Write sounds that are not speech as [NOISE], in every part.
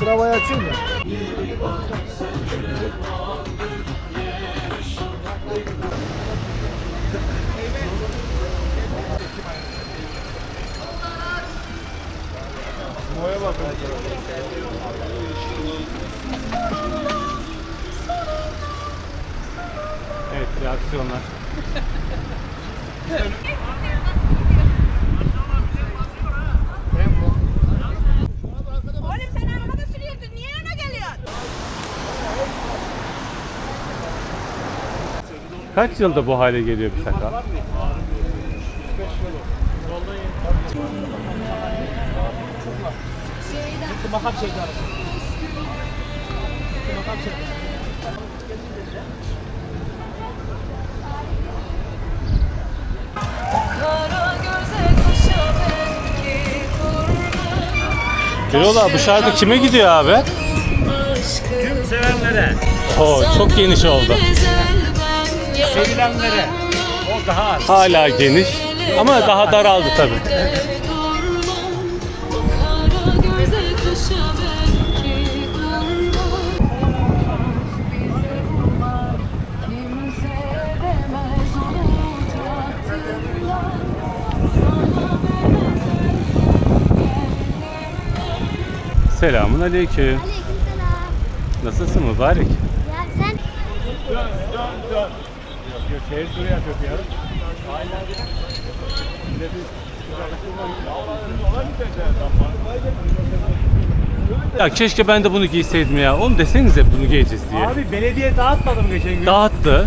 Strava'yı açayım mı? Moya bak. Evet, reaksiyonlar. [LAUGHS] Kaç yılda bu hale geliyor bir sakal? Makam çekti araba. Makam çekti. Birola bu şarkı kime gidiyor abi? Tüm sevenlere, Oo, çok geniş oldu. sevilenlere. O daha az. Hala geniş ama daha daraldı tabii. Selamun aleyküm. Aleykümselam. Nasılsın mübarek? Ya sen Şehir şuraya yapıyor ya. Ya keşke ben de bunu giyseydim ya. Oğlum desenize bunu giyeceğiz diye. Abi belediye dağıtmadım geçen gün. Dağıttı.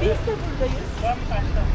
Biz de buradayız.